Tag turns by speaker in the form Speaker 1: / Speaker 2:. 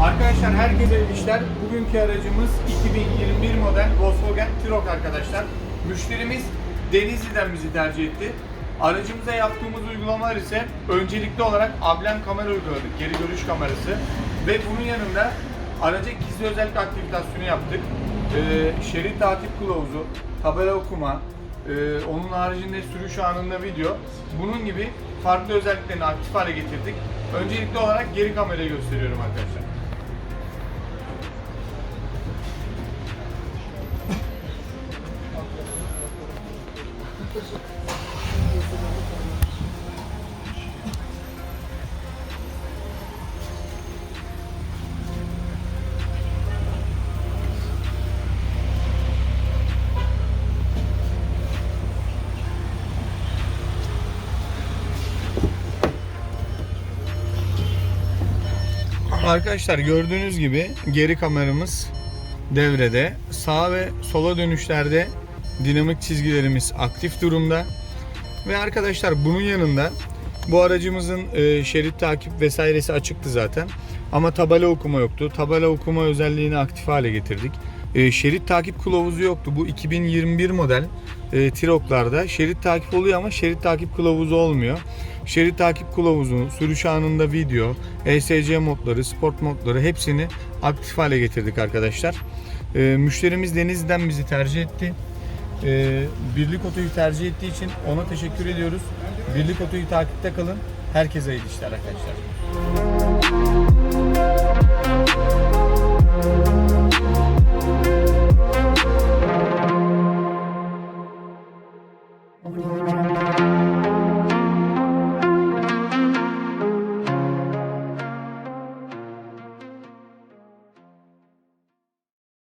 Speaker 1: Arkadaşlar herkese iyi işler. Bugünkü aracımız 2021 model Volkswagen T-Roc arkadaşlar. Müşterimiz Denizli'den bizi tercih etti. Aracımıza yaptığımız uygulamalar ise öncelikli olarak ablem kamera uyguladık, geri görüş kamerası ve bunun yanında araca gizli özellik aktivitasyonu yaptık. Ee, şerit takip kılavuzu, tabela okuma, ee, onun haricinde sürüş anında video. Bunun gibi farklı özelliklerini aktif hale getirdik. Öncelikli olarak geri kamerayı gösteriyorum arkadaşlar. Arkadaşlar gördüğünüz gibi geri kameramız devrede. Sağa ve sola dönüşlerde dinamik çizgilerimiz aktif durumda. Ve arkadaşlar bunun yanında bu aracımızın e, şerit takip vesairesi açıktı zaten. Ama tabela okuma yoktu. Tabela okuma özelliğini aktif hale getirdik. E, şerit takip kılavuzu yoktu. Bu 2021 model e, Tirok'larda şerit takip oluyor ama şerit takip kılavuzu olmuyor. Şerit takip kılavuzu, sürüş anında video, ESC modları, sport modları hepsini aktif hale getirdik arkadaşlar. E, müşterimiz Denizli'den bizi tercih etti. E, Birlik Oto'yu tercih ettiği için ona teşekkür ediyoruz. Birlik Oto'yu takipte kalın. Herkese iyi işler arkadaşlar.